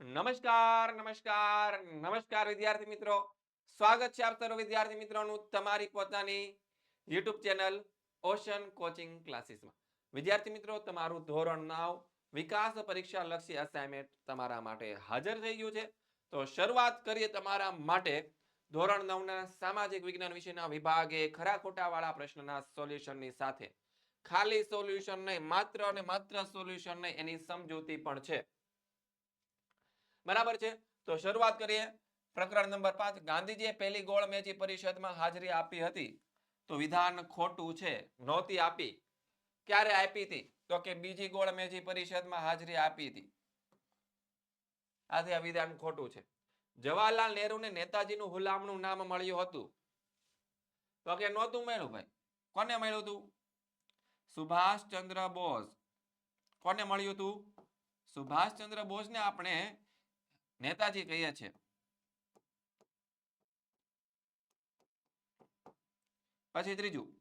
નમસ્કાર નમસ્કાર નમસ્કાર વિદ્યાર્થી મિત્રો. સ્વાગત છે આપ સર્વ વિદ્યાર્થી મિત્રોનું તમારી પોતાની યુટ્યુબ ચેનલ ઓશન કોચિંગ ક્લાસીસમાં. વિદ્યાર્થી મિત્રો, તમારું ધોરણ નવ, વિકાસ પરીક્ષા લક્ષી અસાઇનમેન્ટ તમારા માટે હાજર થઈ ગયું છે. તો શરૂઆત કરીએ તમારા માટે. ધોરણ નવના સામાજિક વિજ્ઞાન વિષયના વિભાગે ખરા ખોટા વાળા પ્રશ્નના સોલ્યુશનની સાથે. ખાલી સોલ્યુશન નહીં, માત્ર અને માત્ર સોલ્યુશન નહીં, એની સમજૂતી પણ છે. બરાબર છે? તો શરૂઆત કરીએ. પ્રકરણ નંબર પાંચ, ગાંધીજીએ પહેલી ગોળ મેચી પરિષદમાં હાજરી આપી હતી. તો વિધાન ખોટું છે, નહોતી આપી. ક્યારે આપી હતી? તો કે બીજી ગોળ મેચી પરિષદમાં હાજરી આપી હતી. આથી આ વિધાન ખોટું છે. જવાહરલાલ નહેરુને નેતાજીનું હુલામણું નામ મળ્યું હતું. તો કે નહોતું મળ્યું ભાઈ? કોને મળ્યું હતું? સુભાષચંદ્ર બોઝ. કોને મળ્યું હતું? સુભાષચંદ્ર બોઝને આપણે નેતાજી કહીએ છીએ પછી ત્રીજું.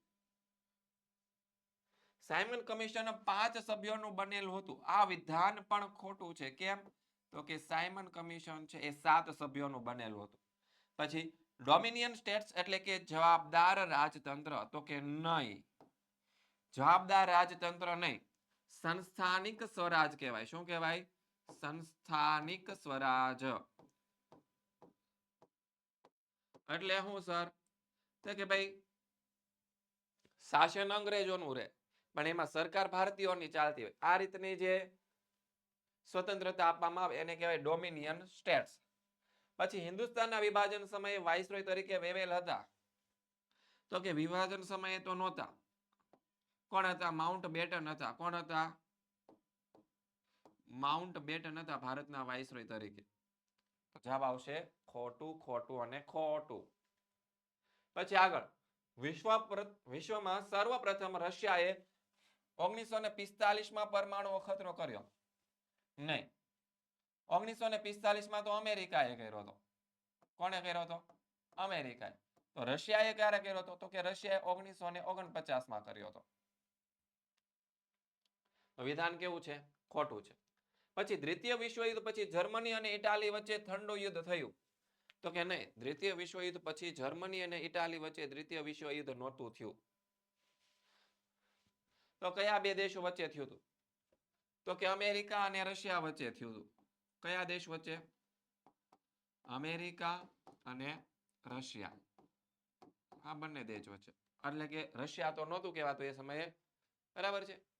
સાયમન કમિશન પાંચ સભ્યોનું બનેલું હતું. આ વિધાન પણ ખોટું છે. કેમ? તો કે સાયમન કમિશન છે એ સાત સભ્યોનું બનેલું હતું. પછી ડોમિનિયન સ્ટેટ્સ એટલે કે જવાબદાર રાજતંત્ર. તો કે નહીં. જવાબદાર રાજતંત્ર નહીં. સંસ્થાનિક સ્વરાજ કહેવાય. શું કહેવાય? સંસ્થાનિક સ્વરાજ. એટલે શું સર? કે ભાઈ, શાસન અંગ્રેજોનું રહે પણ એમાં સરકાર ભારતીયોની ચાલતી હોય. આ રીતની જે સ્વતંત્રતા આપવામાં આવે, એને કહેવાય ડોમિનિયન સ્ટેટ્સ. પછી હિન્દુસ્તાનના વિભાજન સમયે વાઇસરોય તરીકે વેવેલ હતા. તો કે વિભાજન સમયે તો નહોતા. કોણ હતા? માઉન્ટ બેટન હતા. કોણ હતા? માઉન્ટ બેટન હતા ભારતના વાઇસરોય તરીકે. જવાબ આવશે ખોટું ખોટું અને ખોટું. પછી આગળ. વિશ્વ વિશ્વમાં સર્વપ્રથમ રશિયાએ ઓગણીસો ને પિસ્તાલીસમાં પરમાણુ અખતરો કર્યો. નહીં. ઓગણીસો ને પિસ્તાલીસમાં તો અમેરિકાએ કર્યો હતો. કોણે કર્યો હતો? અમેરિકાએ. તો રશિયાએ ક્યારે કર્યો હતો? તો કે રશિયાએ ઓગણીસો ને ઓગણપચાસમાં કર્યો હતો. વિધાન કેવું છે? ખોટું છે. પછી દ્વિતીય વિશ્વયુદ્ધ પછી જર્મની અને ઇટાલી વચ્ચે ઠંડો યુદ્ધ થયું. તો કે નહીં, દ્વિતીય વિશ્વયુદ્ધ પછી જર્મની અને ઇટાલી વચ્ચે દ્વિતીય વિશ્વયુદ્ધ નહોતું થયું. તો કયા બે દેશો વચ્ચે થયું હતું? તો કે અમેરિકા અને રશિયા વચ્ચે થયું હતું. કયા દેશ વચ્ચે? અમેરિકા અને રશિયા. આ બંને દેશ વચ્ચે. એટલે કે રશિયા તો નહોતું કહેવાતું એ સમયે. બરાબર છે?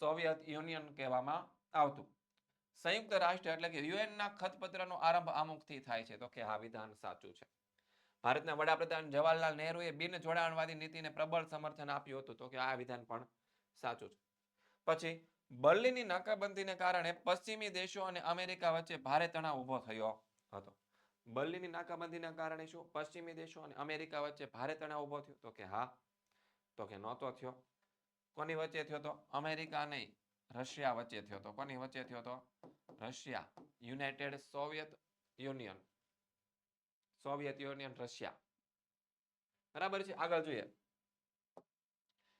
સોવિયત યુનિયન કહેવામાં આવતું. સંયુક્ત રાષ્ટ્ર એટલે કે યુએનના ખતપત્રનો આરંભ આમુખથી થાય છે. તો કે આ વિધાન સાચું છે. ભારતના વડાપ્રધાન જવાહરલાલ નહેરુએ બિન જોડાણવાદી નીતિને પ્રબળ સમર્થન આપ્યું હતું. તો કે આ વિધાન પણ સાચું છે. પછી બર્લિનની નાકાબંધીને કારણે પશ્ચિમી દેશો અને અમેરિકા વચ્ચે ભારે તણાવ ઊભો થયો હતો. બર્લિનની નાકાબંધીના કારણે શું? પશ્ચિમી દેશો અને અમેરિકા વચ્ચે ભારે તણાવ ઊભો થયો. તો કે હા. તો કે નહોતો થયો. કોની વચ્ચે થયો હતો અમેરિકા નહીં, રશિયા વચ્ચે થયો હતો કોની વચ્ચે થયો હતો Russia, united Soviet union. Soviet union, Russia. બરાબર છે? આગળ જોઈએ.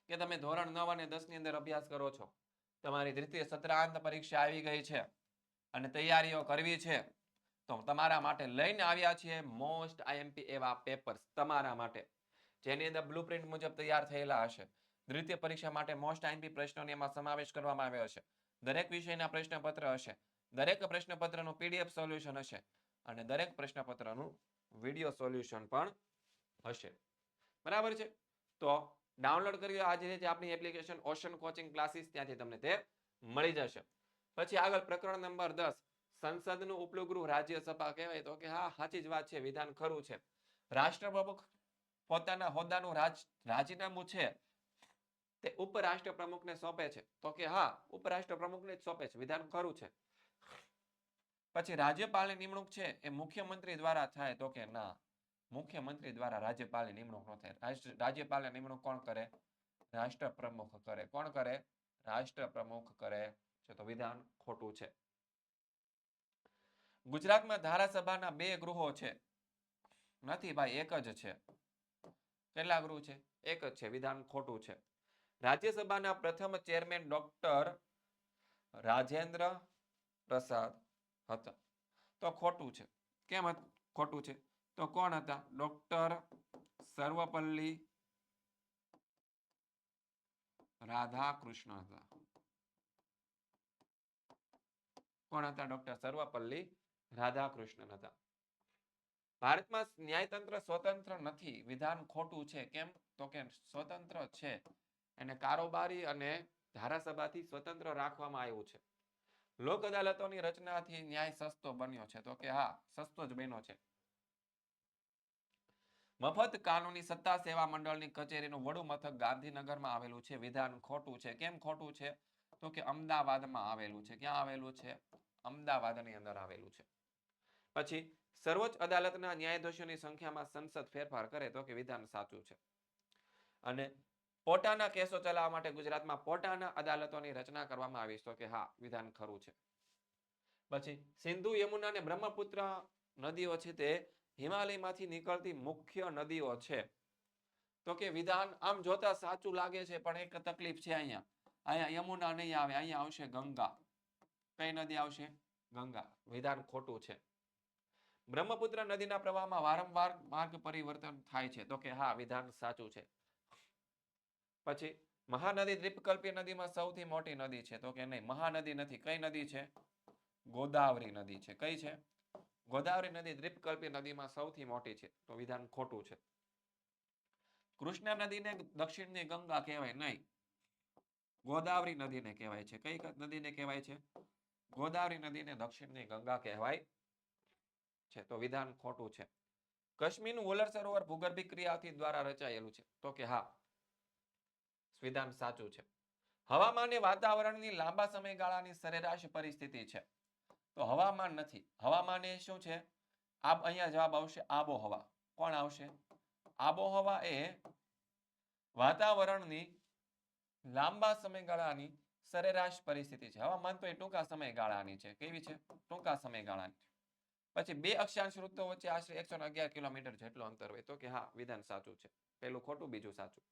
કે તમે ધોરણ નવ અને દસની અંદર અભ્યાસ કરો છો. તમારી દ્વિતીય સત્રાંત પરીક્ષા આવી ગઈ છે અને તૈયારીઓ કરવી છે. તો તમારા માટે લઈને આવ્યા છીએ મોસ્ટ આઈએમપી એવા પેપર્સ તમારા માટે. જેની અંદર બ્લુપ્રિન્ટ મુજબ તૈયાર થયેલા હશે. દ્વિતીય પરીક્ષા માટે મોસ્ટ આઈએમપી પ્રશ્નોની એમાં સમાવેશ કરવામાં આવ્યો છે. દરેક વિષયના પ્રશ્નપત્ર હશે. દરેક પ્રશ્નપત્રનું પીડીએફ સોલ્યુશન હશે અને દરેક પ્રશ્નપત્રનું વીડિયો સોલ્યુશન પણ હશે. બરાબર છે? તો ડાઉનલોડ કરી આ જે જે આપણી એપ્લિકેશન ઓશન કોચિંગ ક્લાસીસ ત્યાંથી તમને તે મળી જશે. પછી આગળ પ્રકરણ નંબર દસ. સંસદનું ઉપલું રાજ્યસભા કહેવાય તો કે હા, સાચી જ વાત છે. વિધાન ખરું છે. રાષ્ટ્રપ્રમુખ પોતાના હોદ્દાનું રાજીનામું છે. તે ઉપરાષ્ટ્ર પ્રમુખને સોંપે છે. તો કે હા, ઉપરાષ્ટ્ર પ્રમુખને જ સોંપે છે. વિધાન ખરું છે. પછી રાજ્યપાલની નિમણૂક છે એ મુખ્યમંત્રી દ્વારા થાય તો કે ના. મુખ્યમંત્રી દ્વારા રાજ્યપાલની નિમણૂક ન થાય. રાજ્યપાલની નિમણૂક કોણ કરે? રાષ્ટ્ર પ્રમુખ કરે. કોણ કરે? રાષ્ટ્ર પ્રમુખ કરે છે. તો વિધાન ખોટું છે. ગુજરાતમાં ધારાસભાના બે ગૃહો છે. નથી ભાઈ, એક જ છે. કેટલા ગૃહ છે? એક જ છે. વિધાન ખોટું છે. રાજ્યસભાના પ્રથમ ચેરમેન ડોક્ટર રાજેન્દ્ર પ્રસાદ હતા. તો ખોટું છે. કેમ ખોટું છે? તો કોણ હતા? ડોક્ટર સર્વપલ્લી રાધાકૃષ્ણ હતા. કોણ હતા? ડોક્ટર સર્વપલ્લી રાધાકૃષ્ણન હતા. ભારતમાં ન્યાયતંત્ર સ્વતંત્ર નથી. વિધાન ખોટું છે. કેમ? તો કે સ્વતંત્ર છે. એને કારોબારી અને ધારાસભાથી સ્વતંત્ર રાખવામાં આવ્યું છે. લોક અદાલતોની રચનાથી ન્યાય સસ્તો બન્યો છે. તો કે હા, સસ્તો જ બન્યો છે. મફત કાનૂની સત્તા સેવા મંડળની કચેરીનું વડુ મથક ગાંધીનગરમાં આવેલું છે. વિધાન ખોટું છે. કેમ ખોટું છે? તો કે અમદાવાદમાં આવેલું છે. ક્યાં આવેલું છે? અમદાવાદની અંદર આવેલું છે. પછી સર્વોચ્ચ અદાલતના ન્યાયાધીશોની સંખ્યામાં સંસદ ફેરફાર કરે તો કે વિધાન સાચું છે. અને પોટાના કેસો ચલાવવા માટે ગુજરાતમાં પોતાના અદાલતોની રચના કરવામાં આવી તો કે હા, વિધાન ખરું છે. પછી સિંધુ યમુના અને બ્રહ્મપુત્ર નદીઓ છે તે હિમાલયમાંથી નીકળતી મુખ્ય નદીઓ છે. તો કે વિધાન આમ જોતા સાચું લાગે છે, પણ એક તકલીફ છે અહીંયા. અહીંયા યમુના નહીં આવે, અહીંયા આવશે ગંગા. કઈ નદી આવશે? ગંગા. વિધાન ખોટું છે. બ્રહ્મપુત્ર નદીના પ્રવાહમાં વારંવાર માર્ગ પરિવર્તન થાય છે. તો કે હા, વિધાન સાચું છે. પછી મહાનદી દ્વીપકલ્પી નદીમાં સૌથી મોટી નદી છે. તો કે નહીં, મહાનદી નથી. કઈ નદી છે? ગોદાવરી નદી છે. કઈ છે? ગોદાવરી નદી દ્વીપકલ્પી નદીમાં સૌથી મોટી છે. તો વિધાન ખોટું છે. કૃષ્ણ નદીને દક્ષિણની ગંગા કહેવાય નહીં. ગોદાવરી નદીને કહેવાય છે. કઈ નદીને કહેવાય છે? ગોદાવરી નદીને દક્ષિણની ગંગા કહેવાય છે. તો વિધાન ખોટું છે. કાશ્મીરનું વોલર સરોવર ભૂગર્ભિક ક્રિયાથી દ્વારા રચાયેલું છે. તો કે હા વિધાન સાચું છે. હવામાન એ વાતાવરણની લાંબા સમયગાળાની સરેરાશ પરિસ્થિતિ છે. તો હવામાન નથી. હવામાન એ શું છે? આબ અહીંયા જવાબ આવશે આબોહવા. કોણ આવશે? આબોહવા એ વાતાવરણની લાંબા સમયગાળાની સરેરાશ પરિસ્થિતિ છે. હવામાન તો એ ટૂંકા સમયગાળાની છે. કેવી છે? ટૂંકા સમયગાળાની. પછી બે અક્ષાંશ ઋતુઓ વચ્ચે આશરે એકસો કિલોમીટર જેટલું અંતર હોય તો કે હા, વિધાન સાચું છે. પેલું ખોટું, બીજું સાચું.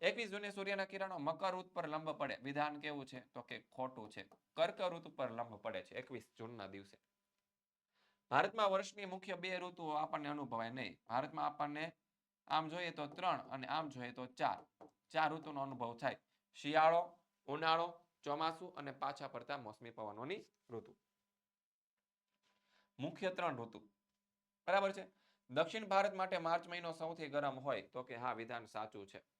એકવીસ જૂને સૂર્યના કિરણો મકર ઋત પર લંબ પડે. વિધાન કેવું છે? તો કે ખોટું છે. કર્ક ઋતુ પર લંબ પડે છે. એકવીસ જૂનના દિવસે. ભારતમાં વર્ષની મુખ્ય બે ઋતુઓ આપણને અનુભવાય નહીં. ભારતમાં આપણને આમ જોઈએ તો ત્રણ અને આમ જોઈએ તો ચાર. ચાર ઋતુનો અનુભવ થાય. શિયાળો, ઉનાળો, ચોમાસું અને પાછા પડતા મોસમી પવનોની ઋતુ. મુખ્ય ત્રણ ઋતુ. બરાબર છે? દક્ષિણ ભારત માટે માર્ચ મહિનો સૌથી ગરમ હોય તો કે હા, વિધાન સાચું છે.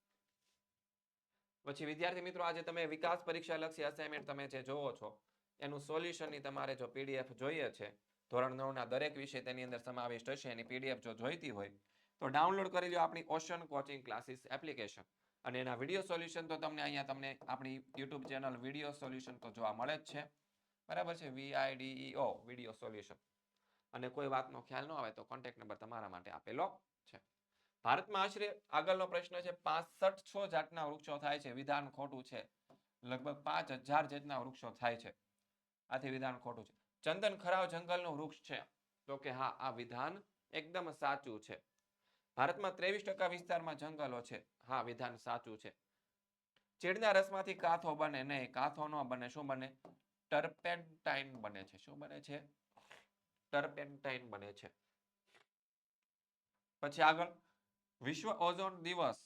પછી વિદ્યાર્થી મિત્રો, આજે તમે વિકાસ પરીક્ષા લક્ષી અસાઇનમેન્ટ તમે જે જોવો છો, એનું સોલ્યુશનની તમારે જો પીડીએફ જોઈએ છે, ધોરણ નવના દરેક વિષય તેની અંદર સમાવિષ્ટ હશે, એની પીડીએફ જો જોઈતી હોય, તો ડાઉનલોડ કરી લો આપણી ઓશન કોચિંગ ક્લાસીસ એપ્લિકેશન અને એના વીડિયો સોલ્યુશન તો તમને અહીંયા તમને આપણી યુટ્યુબ ચેનલ વીડિયો સોલ્યુશન તો જોવા મળે જ છે. બરાબર છે? વીઆઈડીઈઓ વીડિયો સોલ્યુશન અને કોઈ વાતનો ખ્યાલ ન આવે તો કોન્ટેક્ટ નંબર તમારા માટે આપેલો છે. ભારતમાં આશરે આગળનો પ્રશ્ન છે, પાસઠ છો જાતના વૃક્ષો થાય છે, વિધાન ખોટું છે. લગભગ પાંચ હજાર જેટલા વૃક્ષો થાય છે. આથી વિધાન ખોટું છે. ચંદન ખરાવ જંગલનું વૃક્ષ છે. તો કે હા, આ વિધાન એકદમ સાચું છે. ભારતમાં ત્રેવીસ ટકા વિસ્તારમાં જંગલો છે. હા, વિધાન સાચું છે. ચીડના રસમાંથી કાથો બને નહીં, કાથો ન બને, શું બને? ટર્પેન્ટાઇન બને છે. શું બને છે? ટર્પેન્ટાઇન બને છે. પછી આગળ. વિશ્વ ઓઝોન દિવસ.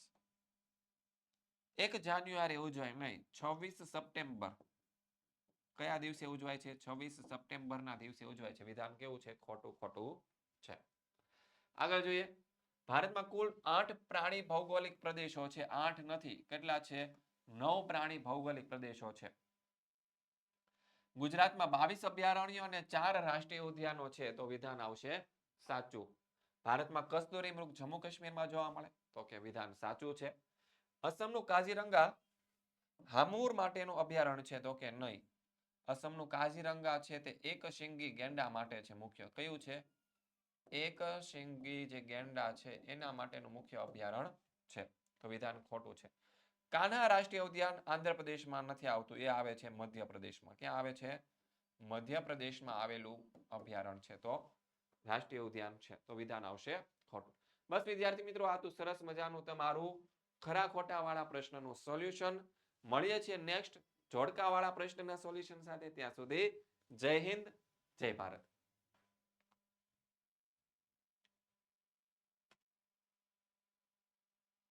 એક જાન્યુઆરી ઉજવાય નહીં, છવ્વીસ સપ્ટેમ્બર. કયા દિવસે ઉજવાય છે? છવ્વીસ સપ્ટેમ્બર ના દિવસે ઉજવાય છે. વિધાન કેવું છે? ખોટું ખોટું છે. આગળ જોઈએ. ભારતમાં કુલ આઠ પ્રાણી ભૌગોલિક પ્રદેશો છે. આઠ નથી. કેટલા છે? નવ પ્રાણી ભૌગોલિક પ્રદેશો છે. ગુજરાતમાં બાવીસ અભયારણ્યો અને ચાર રાષ્ટ્રીય ઉદ્યાનો છે. તો વિધાન આવશે સાચું. ભારતમાં કસ્તુરી મૃગ જમ્મુ કાશ્મીરમાં જોવા મળે. તો કે વિધાન સાચું છે. અસમનું કાઝીરંગા હામુર માટેનું અભયારણ્ય છે તો કે નહીં? અસમનું કાઝીરંગા છે તે એક શિંગી ગેંડા માટે છે મુખ્ય. કયું છે? એક શિંગી જે ગેંડા છે એના માટેનું મુખ્ય અભયારણ્ય છે. તો વિધાન ખોટું છે. કાન્હા રાષ્ટ્રીય ઉદ્યાન આંધ્રપ્રદેશમાં નથી આવતું. એ આવે છે મધ્યપ્રદેશમાં. ક્યાં આવે છે? મધ્યપ્રદેશમાં આવેલું અભયારણ્ય છે તો રાષ્ટ્રીય ઉદ્યાન છે. તો વિધાન આવશે ખોટું. બસ વિદ્યાર્થી મિત્રો, આ તો સરસ મજાનું તમારું ખરા ખોટા વાળા પ્રશ્નનું સોલ્યુશન મળીએ છીએ નેક્સ્ટ જોડકા વાળા પ્રશ્નના સોલ્યુશન સાથે. ત્યાં સુધી જય હિન્દ, જય ભારત.